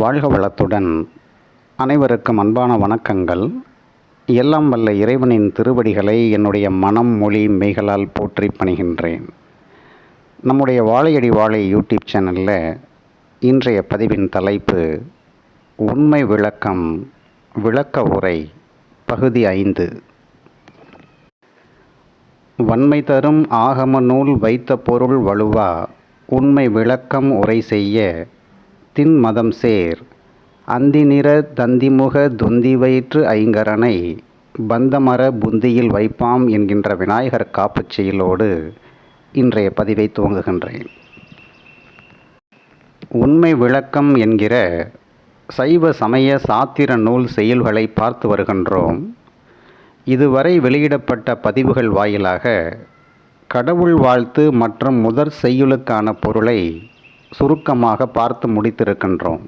வாழ்க வளத்துடன். அனைவருக்கும் அன்பான வணக்கங்கள். எல்லாம் வல்ல இறைவனின் திருவடிகளை என்னுடைய மனம் மொழி மெய்களால் போற்றி பணிகின்றேன். நம்முடைய வாழையடி வாழை யூடியூப் சேனலில் இன்றைய பதிவின் தலைப்பு உண்மை விளக்கம் விளக்க உரை பகுதி ஐந்து. வன்மை தரும் ஆகம நூல் வைத்த பொருள் வலுவா உண்மை விளக்கம் உரை செய்ய தின் மதம் சேர். அந்திநிற தந்திமுக தொந்தி வயிற்று ஐங்கரனை பந்தமர புந்தியில் வைப்பாம் என்கின்ற விநாயகர் காப்புச் செயலோடு இன்றைய பதிவை துவங்குகின்றேன். உண்மை விளக்கம் என்கிற சைவ சமய சாத்திர நூல் செயல்களை பார்த்து வருகின்றோம். இதுவரை வெளியிடப்பட்ட பதிவுகள் வாயிலாக கடவுள் வாழ்த்து மற்றும் முதற் செய்யுளுக்கான பொருளை சுருக்கமாக பார்த்து முடித்திருக்கின்றோம்.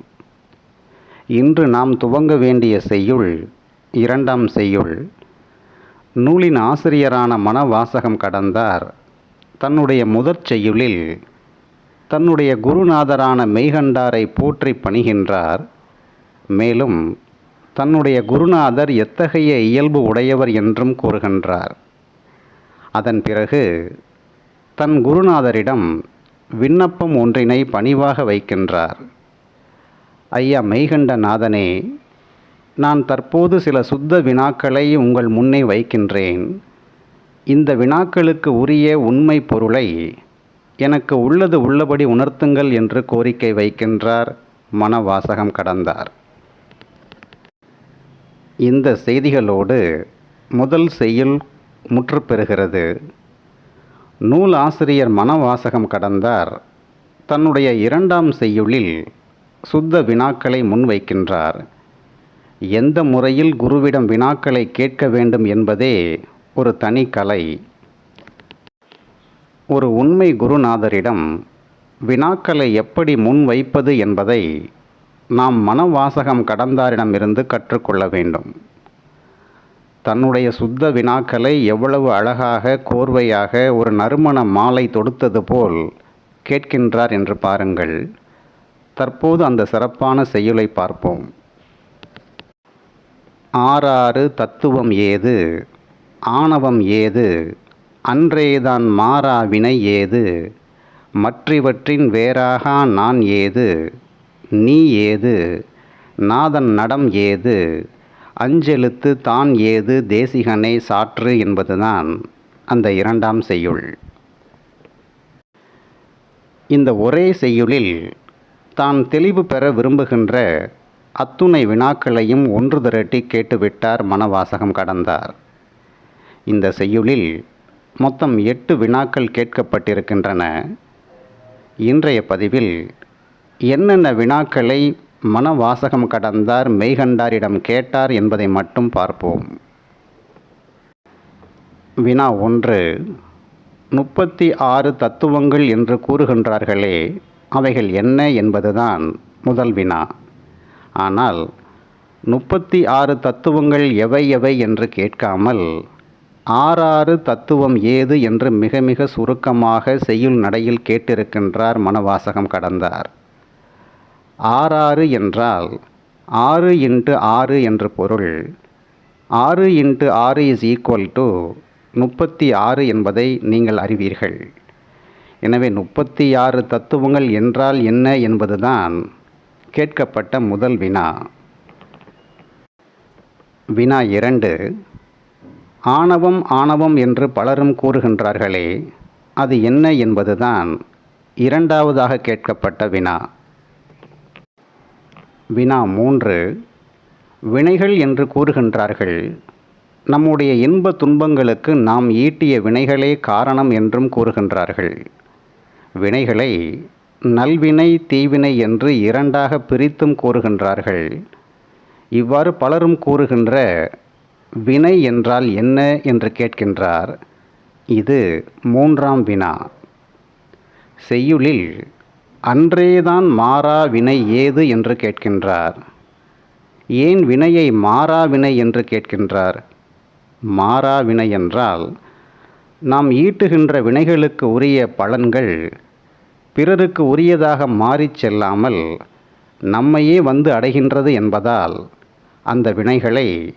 இன்று நாம் துவங்க வேண்டிய செய்யுள் இரண்டாம் செய்யுள். நூலின் ஆசிரியரான மனவாசகம் கடந்தார். தன்னுடைய முதற் செய்யுளில் தன்னுடைய குருநாதரான மெய்கண்டாரை போற்றி பணிகின்றார். மேலும் தன்னுடைய குருநாதர் எத்தகைய இயல்பு உடையவர் என்றும் கூறுகின்றார். அதன் பிறகு தன் குருநாதரிடம் விண்ணப்பம் ஒன்றினை பணிவாக வைக்கின்றார். ஐயா மெய்கண்ட நாதனே நான் தற்போது சில சுத்த வினாக்களை உங்கள் முன்னே வைக்கின்றேன். இந்த வினாக்களுக்கு உரிய உண்மை பொருளை எனக்கு உள்ளது உள்ளபடி உணர்த்துங்கள் என்று கோரிக்கை வைக்கின்றார் மனவாசகம் கடந்தார். இந்த செய்திகளோடு முதல் செய்யுள் முற்றுப்பெறுகிறது. நூல் ஆசிரியர் மனவாசகம் கடந்தார். தன்னுடைய இரண்டாம் செய்யுளில் சுத்த வினாக்களை முன்வைக்கின்றார். எந்த முறையில் குருவிடம் வினாக்களை கேட்க வேண்டும் என்பதே ஒரு தனி கலை. ஒரு உண்மை குருநாதரிடம் வினாக்களை எப்படி முன்வைப்பது என்பதை நாம் மனவாசகம் கடந்தாரிடமிருந்து கற்றுக்கொள்ள வேண்டும். தன்னுடைய சுத்த வினாக்களை எவ்வளவு அழகாக கோர்வையாக ஒரு நறுமண மாலை தொடுத்தது போல் கேட்கின்றார் என்று பாருங்கள். தற்போது அந்த சிறப்பான செய்யுளை பார்ப்போம். ஆறாறு தத்துவம் ஏது? ஆணவம் ஏது? அன்றேதான் மாறா வினை ஏது? மற்றவற்றின் வேறாக நான் ஏது? நீ ஏது? நாதன் நடம் ஏது? அஞ்செழுத்து தான் ஏது தேசிகனை சாற்று என்பதுதான் அந்த இரண்டாம் செய்யுள். இந்த ஒரே செய்யுளில் தான் தெளிவு பெற விரும்புகின்ற அத்துணை வினாக்களையும் ஒன்று திரட்டி கேட்டுவிட்டார் மனவாசகம் கடந்தார். இந்த செய்யுளில் மொத்தம் எட்டு வினாக்கள் கேட்கப்பட்டிருக்கின்றன. இன்றைய பதிவில் என்னென்ன வினாக்களை மனவாசகம் கடந்தார் மெய்கண்டாரிடம் கேட்டார் என்பதை மட்டும் பார்ப்போம். வினா ஒன்று. முப்பத்தி ஆறு தத்துவங்கள் என்று கூறுகின்றார்களே அவைகள் என்ன என்பதுதான் முதல் வினா. ஆனால் முப்பத்தி ஆறு தத்துவங்கள் எவை எவை என்று கேட்காமல் ஆறாறு தத்துவம் ஏது என்று மிக மிக சுருக்கமாக செய்யுள் நடையில் கேட்டிருக்கின்றார் மனவாசகம் கடந்தார். ஆறாறு என்றால் ஆறு இன்ட்டு ஆறு என்று பொருள். ஆறு இன்ட்டு ஆறு இஸ் ஈக்குவல் டு முப்பத்தி ஆறு என்பதை நீங்கள் அறிவீர்கள். எனவே முப்பத்தி ஆறு தத்துவங்கள் என்றால் என்ன என்பதுதான் கேட்கப்பட்ட முதல் வினா. வினா இரண்டு ஆணவம் ஆணவம் என்று பலரும் கூறுகின்றார்களே அது என்ன என்பதுதான் இரண்டாவதாக கேட்கப்பட்ட வினா. வினா மூன்று. வினைகள் என்று கூறுகின்றார்கள். நம்முடைய இன்ப துன்பங்களுக்கு நாம் ஈட்டிய வினைகளே காரணம் என்றும் கூறுகின்றார்கள். வினைகளை நல்வினை தீவினை என்று இரண்டாக பிரித்தும் கூறுகின்றார்கள். இவ்வாறு பலரும் கூறுகின்ற வினை என்றால் என்ன என்று கேட்கின்றார். இது மூன்றாம் வினா. செய்யுளில் அன்றேதான் மாறா வினை ஏது என்று கேட்கின்றார். ஏன் வினையை மாறா வினை என்று கேட்கின்றார்? மாறா வினை என்றால் நாம் ஈட்டுகின்ற வினைகளுக்கு உரிய பலன்கள் பிறருக்கு உரியதாக மாறிச் செல்லாமல் நம்மையே வந்து அடைகின்றது என்பதால் அந்த வினைகளை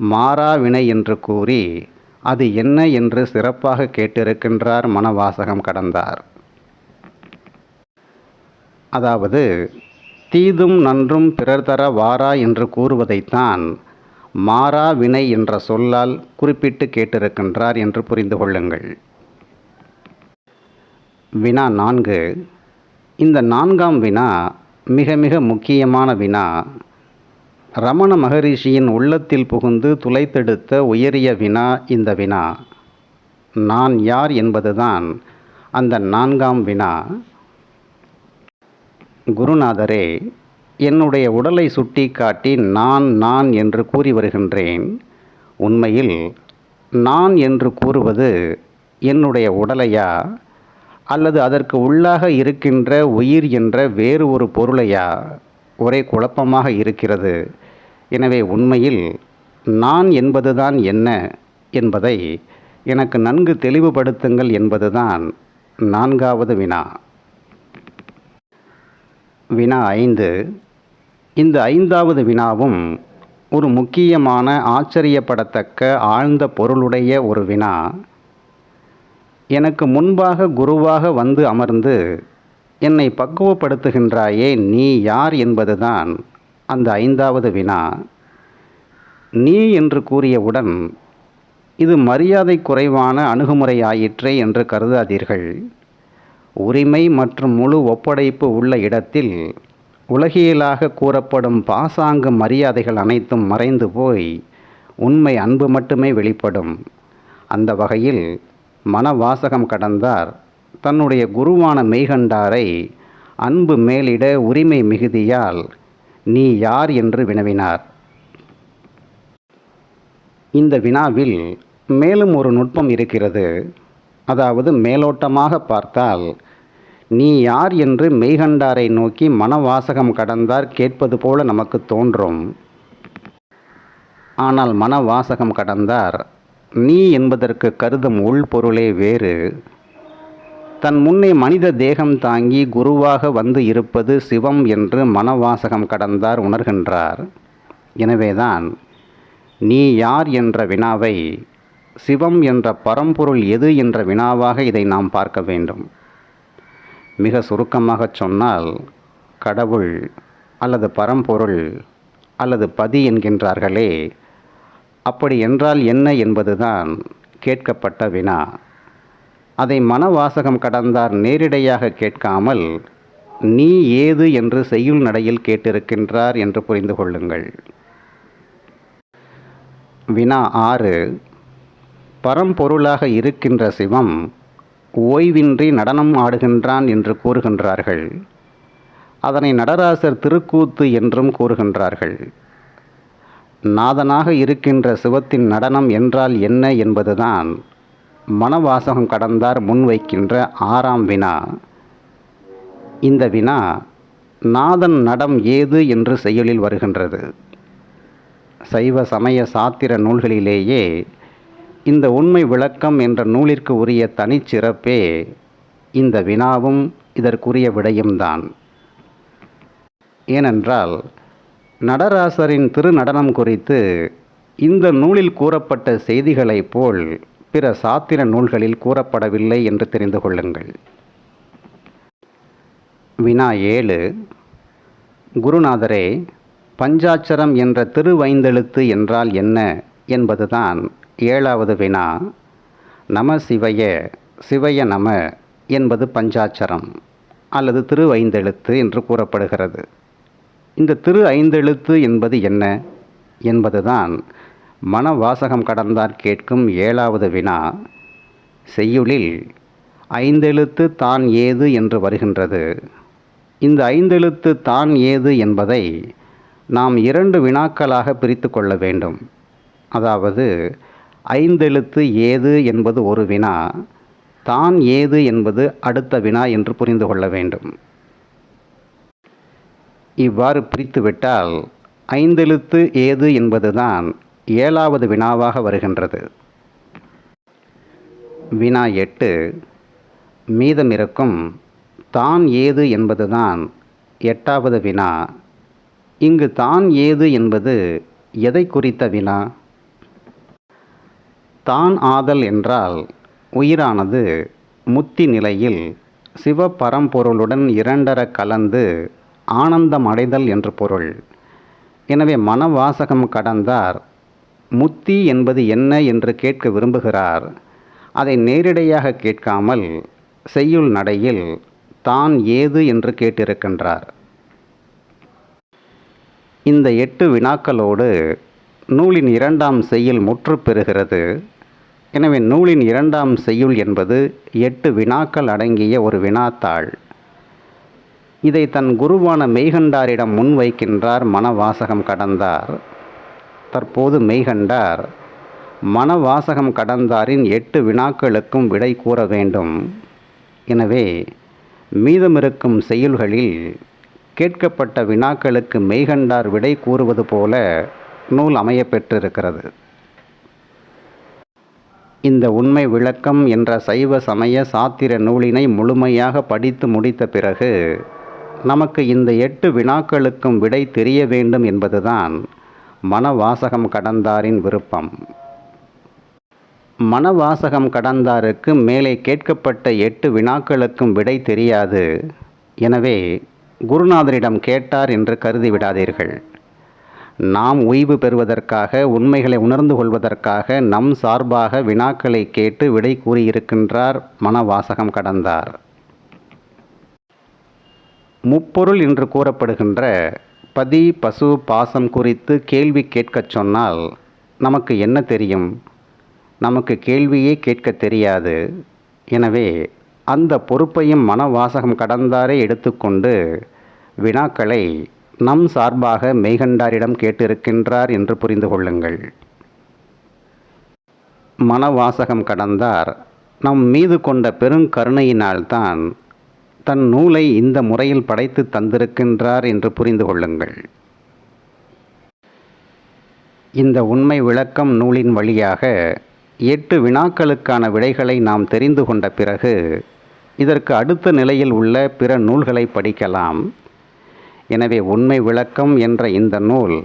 மாறா வினை என்று கூறி அது என்ன என்று சிறப்பாக கேட்டிருக்கின்றார் மனவாசகம் கடந்தார். அதாவது தீதும் நன்றும் பிறர் தர வாரா என்று கூறுவதைத்தான் மாறா வினை என்ற சொல்லால் குறிப்பிட்டு கேட்டிருக்கின்றார் என்று புரிந்து கொள்ளுங்கள். வினா நான்கு. இந்த நான்காம் வினா மிக மிக முக்கியமான வினா. ரமண மகரிஷியின் உள்ளத்தில் புகுந்து துளைத்தெடுத்த உயரிய வினா இந்த வினா. நான் யார் என்பதுதான் அந்த நான்காம் வினா. குருநாதரே என்னுடைய உடலை சுட்டி காட்டி நான் நான் என்று கூறி வருகின்றேன். உண்மையில் நான் என்று கூறுவது என்னுடைய உடலையா? அல்லது அதற்கு உள்ளாக இருக்கின்ற உயிர் என்ற வேறு ஒரு பொருளையா? ஒரே குழப்பமாக இருக்கிறது. எனவே உண்மையில் நான் என்பதுதான் என்ன என்பதை எனக்கு நன்கு தெளிவுபடுத்துங்கள் என்பதுதான் நான்காவது வினா. வினா ஐந்து. இந்த ஐந்தாவது வினாவும் ஒரு முக்கியமான ஆச்சரியப்படத்தக்க ஆழ்ந்த பொருளுடைய ஒரு வினா. எனக்கு முன்பாக குருவாக வந்து அமர்ந்து என்னை பக்குவப்படுத்துகின்றாயே நீ யார் என்பதுதான் அந்த ஐந்தாவது வினா. நீ என்று கூறியவுடன் இது மரியாதை குறைவான அணுகுமுறையாயிற்றே என்று கருதாதீர்கள். உரிமை மற்றும் முழு ஒப்படைப்பு உள்ள இடத்தில் உலகியலாக கூறப்படும் பாசாங்கு மரியாதைகள் அனைத்தும் மறைந்து போய் உண்மை அன்பு மட்டுமே வெளிப்படும். அந்த வகையில் மனவாசகம் கடந்தார். தன்னுடைய குருவான மெய்கண்டாரை அன்பு மேலிட உரிமை மிகுதியால் நீ யார் என்று வினவினார். இந்த வினாவில் மேலும் ஒரு நுட்பம் இருக்கிறது. அதாவது மேலோட்டமாக பார்த்தால் நீ யார் என்று மெய்கண்டாரை நோக்கி மனவாசகம் கடந்தார் கேட்பது போல நமக்கு தோன்றும். ஆனால் மனவாசகம் கடந்தார். நீ என்பதற்கு கருதும் உள்பொருளே வேறு. தன் முன்னே மனித தேகம் தாங்கி குருவாக வந்து இருப்பது சிவம் என்று மனவாசகம் கடந்தார் உணர்கின்றார். எனவேதான் நீ யார் என்ற வினாவை சிவம் என்ற பரம்பொருள் எது என்ற வினாவாக இதை நாம் பார்க்க வேண்டும். மிக சுருக்கமாகச் சொன்னால் கடவுள் அல்லது பரம்பொருள் அல்லது பதி என்கின்றார்களே அப்படி என்றால் என்ன என்பதுதான் கேட்கப்பட்ட வினா. அதை மனவாசகம் கடந்தார் நேரிடையாக கேட்காமல் நீ ஏது என்று செய்யுள் நடையில் கேட்டிருக்கின்றார் என்று புரிந்து கொள்ளுங்கள். வினா ஆறு பரம்பொருளாக இருக்கின்ற சிவம் ஓய்வின்றி நடனம் ஆடுகின்றான் என்று கூறுகின்றார்கள். அதனை நடராசர் திருக்கூத்து என்றும் கூறுகின்றார்கள். நாதனாக இருக்கின்ற சிவத்தின் நடனம் என்றால் என்ன என்பதுதான் மனவாசகம் கடந்தார் முன்வைக்கின்ற ஆறாம் வினா. இந்த வினா நாதன் நடம் ஏது என்று செயலில் வருகின்றது. சைவ சமய சாத்திர நூல்களிலேயே இந்த உண்மை விளக்கம் என்ற நூலிற்கு உரிய தனிச்சிறப்பே இந்த வினாவும் இதற்குரிய விடயம்தான். ஏனென்றால் நடராசரின் திருநடனம் குறித்து இந்த நூலில் கூறப்பட்ட செய்திகளைப் போல் பிற சாத்திர நூல்களில் கூறப்படவில்லை என்று தெரிந்து கொள்ளுங்கள். வினா ஏழு. குருநாதரே பஞ்சாட்சரம் என்ற திருவைந்தெழுத்து என்றால் என்ன என்பதுதான் ஏழாவது வினா நம சிவய சிவய நம என்பது பஞ்சாட்சரம் அல்லது திரு ஐந்தெழுத்து என்று கூறப்படுகிறது. இந்த திரு ஐந்தெழுத்து என்பது என்ன? என்பதுதான் மனவாசகம் கடந்தார் கேட்கும் ஏழாவது வினா. செய்யுளில் ஐந்தெழுத்து தான் ஏது என்று வருகின்றது. இந்த ஐந்தெழுத்து தான் ஏது என்பதை நாம் இரண்டு வினாக்களாக பிரித்து கொள்ள வேண்டும். அதாவது ஐந்தெழுத்து ஏது என்பது ஒரு வினா தான் ஏது என்பது அடுத்த வினா என்று புரிந்து கொள்ள வேண்டும். இவ்வாறு பிரித்துவிட்டால் ஐந்தெழுத்து ஏது என்பதுதான் ஏழாவது வினாவாக வருகின்றது. வினா எட்டு மீதமிருக்கும் தான் ஏது என்பதுதான் எட்டாவது வினா இங்கு தான் ஏது என்பது எதை குறித்த வினா? தான் ஆதல் என்றால் உயிரானது முத்தி நிலையில் சிவபரம்பொருளுடன் இரண்டர கலந்து ஆனந்தம் அடைதல் என்று பொருள். எனவே மனவாசகம் கடந்தார். முத்தி என்பது என்ன என்று கேட்க விரும்புகிறார். அதை நேரிடையாக கேட்காமல் செய்யுள் நடையில் தான் ஏது என்று கேட்டிருக்கின்றார். இந்த எட்டு வினாக்களோடு நூலின் இரண்டாம் செய்யுள் முற்று பெறுகிறது. எனவே நூலின் இரண்டாம் செய்யுள் என்பது எட்டு வினாக்கள் அடங்கிய ஒரு வினாத்தாள். இதை தன் குருவான மெய்கண்டாரிடம் முன்வைக்கின்றார் மனவாசகம் கடந்தார். தற்போது மெய்கண்டார் மனவாசகம் கடந்தாரின் எட்டு வினாக்களுக்கும் விடை கூற வேண்டும். எனவே மீதமிருக்கும் செய்யுள்களில் கேட்கப்பட்ட வினாக்களுக்கு மெய்கண்டார் விடை கூறுவது போல நூல் அமையப்பெற்றிருக்கிறது இந்த உண்மை விளக்கம் என்ற சைவ சமய சாத்திர நூலினை முழுமையாக படித்து முடித்த பிறகு நமக்கு இந்த எட்டு வினாக்களுக்கும் விடை தெரிய வேண்டும் என்பதுதான் மனவாசகம் கடந்தாரின் விருப்பம். மனவாசகம் கடந்தாருக்கு மேலே கேட்கப்பட்ட எட்டு வினாக்களுக்கும் விடை தெரியாது. எனவே குருநாதரிடம் கேட்டார் என்று கருதி விடாதீர்கள். நாம் ஓய்வு பெறுவதற்காக உண்மைகளை உணர்ந்து கொள்வதற்காக நம் சார்பாக வினாக்களை கேட்டு விடை கூறியிருக்கின்றார் மனவாசகம் கடந்தார். முப்பொருள் என்று கூறப்படுகின்ற பதி பசு பாசம் குறித்து கேள்வி கேட்கச் சொன்னால் நமக்கு என்ன தெரியும்? நமக்கு கேள்வியே கேட்க தெரியாது. எனவே அந்த பொறுப்பையும் மனவாசகம் கடந்தாரே எடுத்துக்கொண்டு வினாக்களை நம் சார்பாக மெய்கண்டாரிடம் கேட்டிருக்கின்றார் என்று புரிந்து கொள்ளுங்கள். மனவாசகம் கடந்தார். நம் மீது கொண்ட பெருங்கருணையினால்தான் தன் நூலை இந்த முறையில் படைத்து தந்திருக்கின்றார் என்று புரிந்து கொள்ளுங்கள். இந்த உண்மை விளக்கம் நூலின் வழியாக எட்டு வினாக்களுக்கான விடைகளை நாம் தெரிந்து கொண்ட பிறகு இதற்கு அடுத்த நிலையில் உள்ள பிற நூல்களை படிக்கலாம். எனவே உண்மை விளக்கம் என்ற இந்த நூல்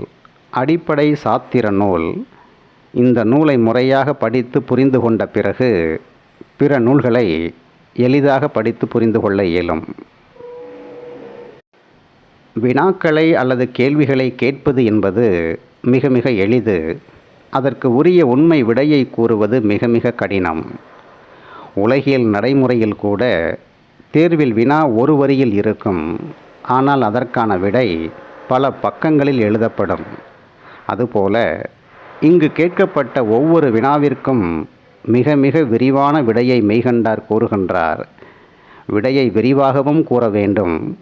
அடிப்படை சாத்திர நூல். இந்த நூலை முறையாக படித்து புரிந்து கொண்ட பிறகு பிற நூல்களை எளிதாக படித்து புரிந்து கொள்ள இயலும். வினாக்களை அல்லது கேள்விகளை கேட்பது என்பது மிக மிக எளிது. அதற்கு உரிய உண்மை விடையை கூறுவது மிக மிக கடினம். உலகியல் நடைமுறையில் கூட தேர்வில் வினா ஒரு வரியில் இருக்கும். ஆனால் அதற்கான விடை பல பக்கங்களில் எழுதப்படும். அதுபோல இங்கு கேட்கப்பட்ட ஒவ்வொரு வினாவிற்கும் மிக மிக விரிவான விடையை மெய்கண்டார் கூறுகின்றார். விடையை விரிவாகவும் கூற வேண்டும்.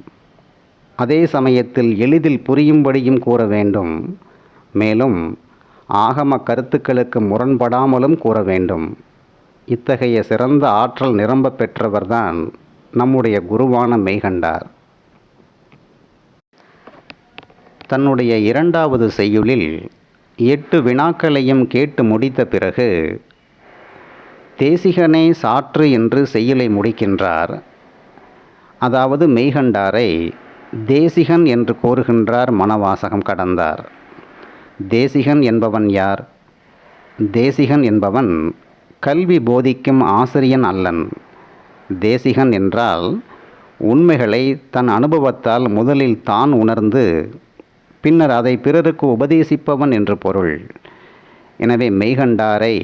அதே சமயத்தில் எளிதில் புரியும்படியும் கூற வேண்டும். மேலும் ஆகம கருத்துக்களுக்கு முரண்படாமலும் கூற வேண்டும். இத்தகைய சிறந்த ஆற்றல் நிரம்ப பெற்றவர்தான் நம்முடைய குருவான மெய்கண்டார். தன்னுடைய இரண்டாவது செய்யுளில் எட்டு வினாக்களையும் கேட்டு முடித்த பிறகு தேசிகனே சாற்று என்று செய்யுளை முடிக்கின்றார். அதாவது மெய்கண்டாரை தேசிகன் என்று கோருகின்றார் மனவாசகம் கடந்தார். தேசிகன் என்பவன் யார்? தேசிகன் என்பவன் கல்வி போதிக்கும் ஆசிரியன் அல்லன். தேசிகன் என்றால் உண்மைகளை தன் அனுபவத்தால் முதலில் தான் உணர்ந்து பின்னர் அதை பிறருக்கு உபதேசிப்பவன் என்று பொருள். எனவே மெய்கண்டாரை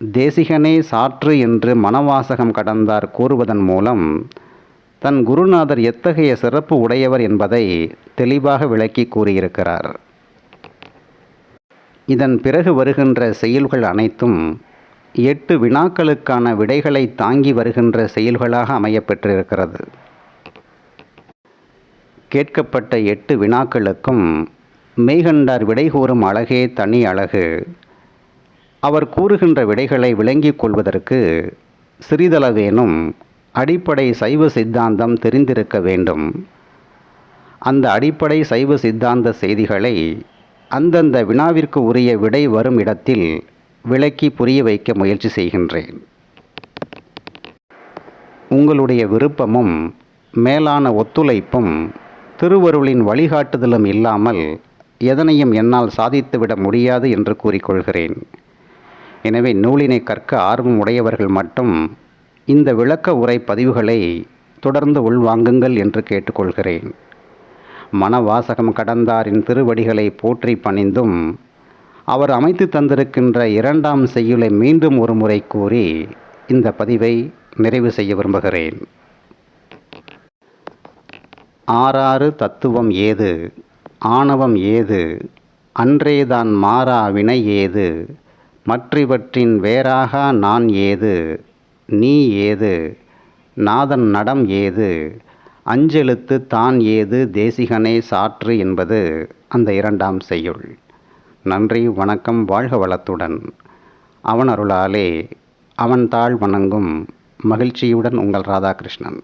தேசிகனே சாற்று என்று மனவாசகம் கடந்தார் கூறுவதன் மூலம் தன் குருநாதர் எத்தகைய சிறப்பு உடையவர் என்பதை தெளிவாக விளக்கி கூறியிருக்கிறார். இதன் பிறகு வருகின்ற செயல்கள் அனைத்தும் எட்டு வினாக்களுக்கான விடைகளை தாங்கி வருகின்ற செயல்களாக அமையப்பெற்றிருக்கிறது கேட்கப்பட்ட எட்டு வினாக்களுக்கும் மெய்கண்டார் விடை கூறும் அழகே தனி அழகு. அவர் கூறுகின்ற விடைகளை விளங்கிக் கொள்வதற்கு சிறிதளவேனும் அடிப்படை சைவ சித்தாந்தம் தெரிந்திருக்க வேண்டும். அந்த அடிப்படை சைவ சித்தாந்த செய்திகளை அந்தந்த வினாவிற்கு உரிய விடை வரும் இடத்தில் விளக்கி புரிய வைக்க முயற்சி செய்கின்றேன். உங்களுடைய விருப்பமும் மேலான ஒத்துழைப்பும் திருவருளின் வழிகாட்டுதலும் இல்லாமல் எதனையும் என்னால் சாதித்துவிட முடியாது என்று கூறிக்கொள்கிறேன். எனவே நூலினை கற்க ஆர்வம் உடையவர்கள் மட்டும் இந்த விளக்க உரை பதிவுகளை தொடர்ந்து உள்வாங்குங்கள் என்று கேட்டுக்கொள்கிறேன். மனவாசகம் கடந்தாரின் திருவடிகளை போற்றி பணிந்தும் அவர் அமைத்து தந்திருக்கின்ற இரண்டாம் செய்யுளை மீண்டும் ஒரு முறை கூறி இந்த பதிவை நிறைவு செய்ய விரும்புகிறேன். ஆறாறு தத்துவம் ஏது? ஆணவம் ஏது? அன்றேதான் மாறா வினை ஏது? மற்றிவற்றின் வேறாக நான் ஏது? நீ ஏது? நாதன் நடம் ஏது? அஞ்செழுத்து தான் ஏது? தேசிகனே சாற்று என்பது அந்த இரண்டாம் செய்யுள். நன்றி வணக்கம் வாழ்க வளத்துடன். அவன் அருளாலே அவன் தாழ் வணங்கும் மகிழ்ச்சியுடன் உங்கள் ராதாகிருஷ்ணன்.